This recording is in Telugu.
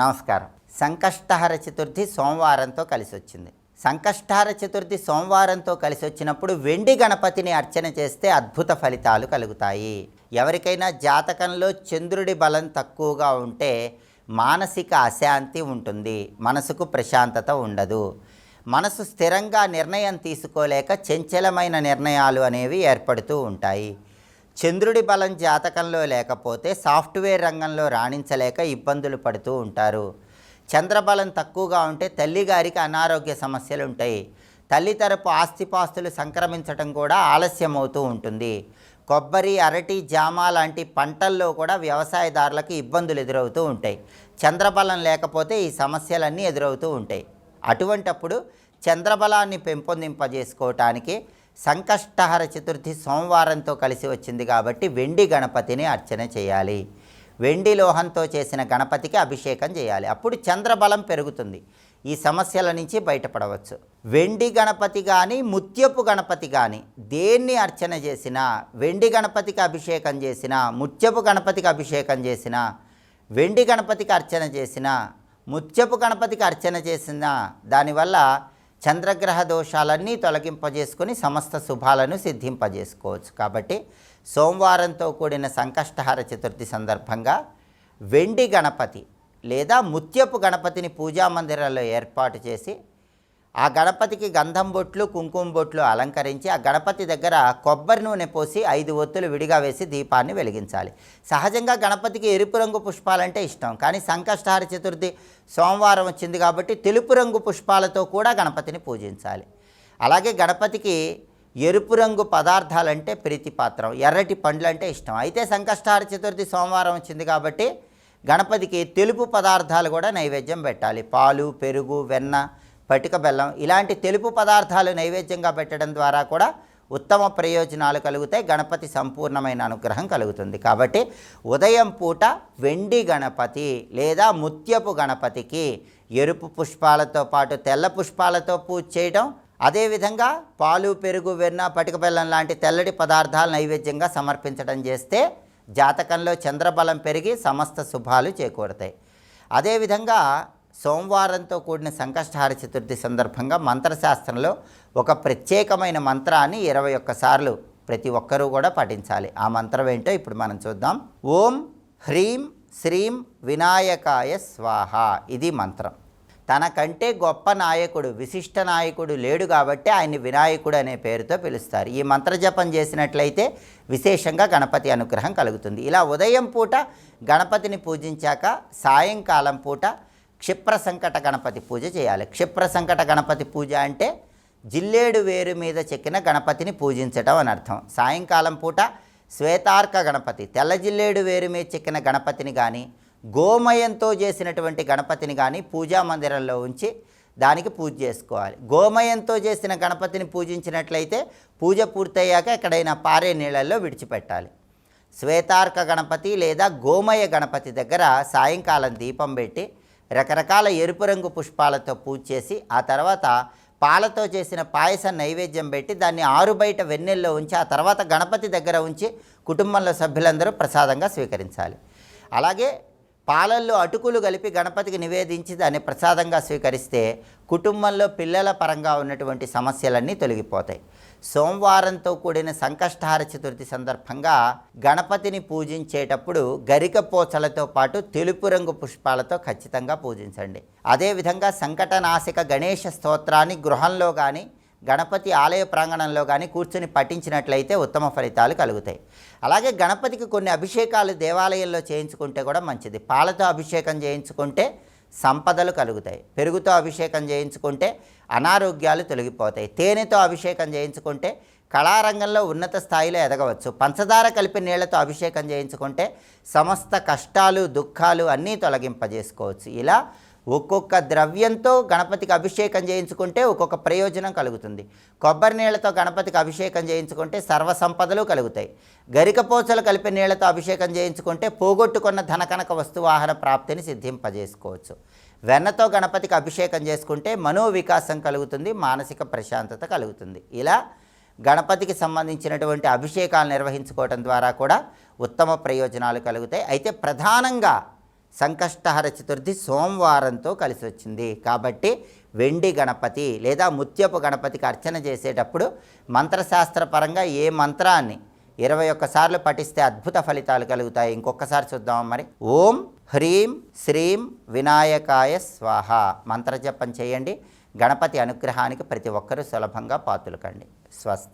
నమస్కారం. సంకష్టహర చతుర్థి సోమవారంతో కలిసి వచ్చింది సంకష్టహర చతుర్థి సోమవారంతో కలిసి వచ్చినప్పుడు వెండి గణపతిని అర్చన చేస్తే అద్భుత ఫలితాలు కలుగుతాయి. ఎవరికైనా జాతకంలో చంద్రుడి బలం తక్కువగా ఉంటే మానసిక అశాంతి ఉంటుంది. మనసుకు ప్రశాంతత ఉండదు. మనసు స్థిరంగా నిర్ణయం తీసుకోలేక చంచలమైన నిర్ణయాలు అనేవి ఏర్పడుతూ ఉంటాయి. చంద్రుడి బలం జాతకంలో లేకపోతే సాఫ్ట్వేర్ రంగంలో రాణించలేక ఇబ్బందులు పడుతూ ఉంటారు. చంద్రబలం తక్కువగా ఉంటే తల్లిగారికి అనారోగ్య సమస్యలు ఉంటాయి. తల్లి తరపు ఆస్తిపాస్తులు సంక్రమించడం కూడా ఆలస్యం అవుతూ ఉంటుంది. కొబ్బరి అరటి జామ లాంటి పంటల్లో కూడా వ్యవసాయదారులకు ఇబ్బందులు ఎదురవుతూ ఉంటాయి. చంద్రబలం లేకపోతే ఈ సమస్యలన్నీ ఎదురవుతూ ఉంటాయి. అటువంటప్పుడు చంద్రబలాన్ని పెంపొందింపజేసుకోవటానికి సంకష్టహర చతుర్థి సోమవారంతో కలిసి వచ్చింది కాబట్టి వెండి గణపతిని అర్చన చేయాలి. వెండి లోహంతో చేసిన గణపతికి అభిషేకం చేయాలి. అప్పుడు చంద్రబలం పెరుగుతుంది. ఈ సమస్యల నుంచి బయటపడవచ్చు. వెండి గణపతి కానీ ముత్యపు గణపతి కానీ దేన్ని అర్చన చేసినా వెండి గణపతికి అభిషేకం చేసినా ముత్యపు గణపతికి అభిషేకం చేసినా వెండి గణపతికి అర్చన చేసినా ముత్యపు గణపతికి అర్చన చేసినా దానివల్ల చంద్రగ్రహ దోషాలన్నీ తొలగింపజేసుకుని సమస్త శుభాలను సిద్ధింపజేసుకోవచ్చు. కాబట్టి సోమవారంతో కూడిన సంకష్టహార చతుర్థి సందర్భంగా వెండి గణపతి లేదా ముత్యపు గణపతిని పూజా మందిరాల్లో ఏర్పాటు చేసి ఆ గణపతికి గంధం బొట్లు కుంకుమ బొట్లు అలంకరించి ఆ గణపతి దగ్గర కొబ్బరి నూనె పోసి ఐదు ఒత్తులు విడిగా వేసి దీపాన్ని వెలిగించాలి. సహజంగా గణపతికి ఎరుపు రంగు పుష్పాలంటే ఇష్టం. కానీ సంకష్టహార చతుర్థి సోమవారం వచ్చింది కాబట్టి తెలుపు రంగు పుష్పాలతో కూడా గణపతిని పూజించాలి. అలాగే గణపతికి ఎరుపు రంగు పదార్థాలంటే ప్రీతిపాత్రం. ఎర్రటి పండ్లంటే ఇష్టం. అయితే సంకష్టహార చతుర్థి సోమవారం వచ్చింది కాబట్టి గణపతికి తెలుపు పదార్థాలు కూడా నైవేద్యం పెట్టాలి. పాలు పెరుగు వెన్న పటిక బెల్లం ఇలాంటి తెలుపు పదార్థాలు నైవేద్యంగా పెట్టడం ద్వారా కూడా ఉత్తమ ప్రయోజనాలు కలుగుతాయి గణపతి సంపూర్ణమైన అనుగ్రహం కలుగుతుంది. కాబట్టి ఉదయం పూట వెండి గణపతి లేదా ముత్యపు గణపతికి ఎరుపు పుష్పాలతో పాటు తెల్ల పుష్పాలతో పూజ చేయడం అదేవిధంగా పాలు పెరుగు వెన్న పటిక బెల్లం లాంటి తెల్లటి పదార్థాలు నైవేద్యంగా సమర్పించడం చేస్తే జాతకంలో చంద్రబలం పెరిగి సమస్త శుభాలు చేకూరుతాయి. అదేవిధంగా సోమవారంతో కూడిన సంకష్టహార చతుర్థి సందర్భంగా మంత్రశాస్త్రంలో ఒక ప్రత్యేకమైన మంత్రాన్ని ఇరవై ఒక్కసార్లు ప్రతి ఒక్కరూ కూడా పఠించాలి. ఆ మంత్రం ఏంటో ఇప్పుడు మనం చూద్దాం. ఓం హ్రీం శ్రీం వినాయకాయ స్వాహ. ఇది మంత్రం. తనకంటే గొప్ప నాయకుడు విశిష్ట నాయకుడు లేడు కాబట్టి ఆయన్ని వినాయకుడు అనే పేరుతో పిలుస్తారు. ఈ మంత్రజపం చేసినట్లయితే విశేషంగా గణపతి అనుగ్రహం కలుగుతుంది. ఇలా ఉదయం పూట గణపతిని పూజించాక సాయంకాలం పూట క్షిప్ర సంకట గణపతి పూజ చేయాలి. క్షిప్ర సంకట గణపతి పూజ అంటే జిల్లేడు వేరు మీద చెక్కిన గణపతిని పూజించటం అని అర్థం. సాయంకాలం పూట శ్వేతార్క గణపతి తెల్ల జిల్లేడు వేరు మీద చెక్కిన గణపతిని కానీ గోమయంతో చేసినటువంటి గణపతిని కానీ పూజా మందిరంలో ఉంచి దానికి పూజ చేసుకోవాలి. గోమయంతో చేసిన గణపతిని పూజించినట్లయితే పూజ పూర్తయ్యాక ఎక్కడైనా పారే నీళ్ళల్లో విడిచిపెట్టాలి. శ్వేతార్క గణపతి లేదా గోమయ గణపతి దగ్గర సాయంకాలం దీపం పెట్టి రకరకాల ఎరుపు రంగు పుష్పాలతో పూజ చేసి ఆ తర్వాత పాలతో చేసిన పాయసం నైవేద్యం పెట్టి దాన్ని ఆరు బయట వెన్నెల్లో ఉంచి ఆ తర్వాత గణపతి దగ్గర ఉంచి కుటుంబంలో సభ్యులందరూ ప్రసాదంగా స్వీకరించాలి. అలాగే పాలల్లో అటుకులు కలిపి గణపతికి నివేదించి దాన్ని ప్రసాదంగా స్వీకరిస్తే కుటుంబంలో పిల్లల పరంగా ఉన్నటువంటి సమస్యలన్నీ తొలగిపోతాయి. సోమవారంతో కూడిన సంకష్టహార చతుర్థి సందర్భంగా గణపతిని పూజించేటప్పుడు గరిక పోచలతో పాటు తెలుపు రంగు పుష్పాలతో ఖచ్చితంగా పూజించండి. అదేవిధంగా సంకటనాశిక గణేష స్తోత్రాన్ని గృహంలో కానీ గణపతి ఆలయ ప్రాంగణంలో కానీ కూర్చొని పఠించినట్లయితే ఉత్తమ ఫలితాలు కలుగుతాయి. అలాగే గణపతికి కొన్ని అభిషేకాలు దేవాలయంలో చేయించుకుంటే కూడా మంచిది. పాలతో అభిషేకం చేయించుకుంటే సంపదలు కలుగుతాయి. పెరుగుతో అభిషేకం చేయించుకుంటే అనారోగ్యాలు తొలగిపోతాయి. తేనెతో అభిషేకం చేయించుకుంటే కళారంగంలో ఉన్నత స్థాయిలో ఎదగవచ్చు. పంచదార కలిపి నీళ్ళతో అభిషేకం చేయించుకుంటే సమస్త కష్టాలు దుఃఖాలు అన్నీ తొలగింపజేసుకోవచ్చు. ఇలా ఒక్కొక్క ద్రవ్యంతో గణపతికి అభిషేకం చేయించుకుంటే ఒక్కొక్క ప్రయోజనం కలుగుతుంది. కొబ్బరి నీళ్ళతో గణపతికి అభిషేకం చేయించుకుంటే సర్వ సంపదలు కలుగుతాయి. గరికపోచలు కలిపి నీళ్ళతో అభిషేకం చేయించుకుంటే పోగొట్టుకున్న ధనకనక వస్తువాహన ప్రాప్తిని సిద్ధింపజేసుకోవచ్చు. వెన్నతో గణపతికి అభిషేకం చేసుకుంటే మనోవికాసం కలుగుతుంది మానసిక ప్రశాంతత కలుగుతుంది. ఇలా గణపతికి సంబంధించినటువంటి అభిషేకాలు నిర్వహించుకోవడం ద్వారా కూడా ఉత్తమ ప్రయోజనాలు కలుగుతాయి. అయితే ప్రధానంగా సంకష్టహర చతుర్థి సోమవారంతో కలిసి వచ్చింది. కాబట్టి వెండి గణపతి లేదా ముత్యపు గణపతికి అర్చన చేసేటప్పుడు మంత్రశాస్త్రపరంగా ఏ మంత్రాన్ని ఇరవై ఒక్కసార్లు పఠిస్తే అద్భుత ఫలితాలు కలుగుతాయి. ఇంకొకసారి చూద్దాం మరి. ఓం హ్రీం శ్రీం వినాయకాయ స్వాహ. మంత్రజపం చేయండి. గణపతి అనుగ్రహానికి ప్రతి ఒక్కరూ సులభంగా పాతులకండి. స్వస్తి.